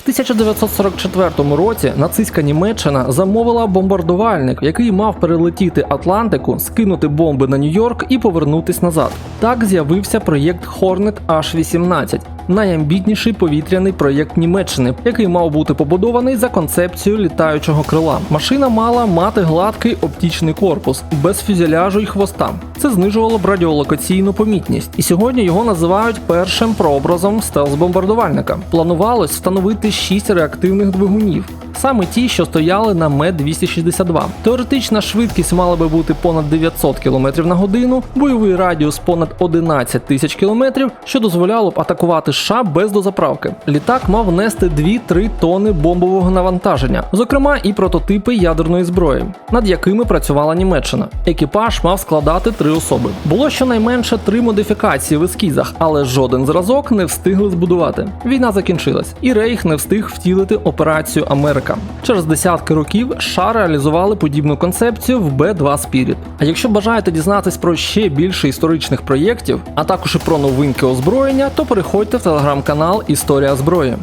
В 1944 році нацистська Німеччина замовила бомбардувальник, який мав перелетіти Атлантику, скинути бомби на Нью-Йорк і повернутись назад. Так з'явився проєкт Hornet H-18, найамбітніший повітряний проєкт Німеччини, який мав бути побудований за концепцією літаючого крила. Машина мала мати гладкий оптічний корпус без фюзеляжу й хвоста. Це знижувало б радіолокаційну помітність, і сьогодні його називають першим прообразом стелс-бомбардувальника. Планувалось встановити шість реактивних двигунів. Саме ті, що стояли на МЕ-262. Теоретична швидкість мала би бути понад 900 км на годину, бойовий радіус понад 11 тисяч км, що дозволяло б атакувати США без дозаправки. Літак мав нести 2-3 тонни бомбового навантаження, зокрема і прототипи ядерної зброї, над якими працювала Німеччина. Екіпаж мав складати три особи. Було щонайменше три модифікації в ескізах, але жоден зразок не встигли збудувати. Війна закінчилась, і Рейх не встиг втілити операцію Америка. Через десятки років США реалізували подібну концепцію в Б2 Spirit. А якщо бажаєте дізнатись про ще більше історичних проєктів, а також і про новинки озброєння, то переходьте в телеграм-канал Історія зброї.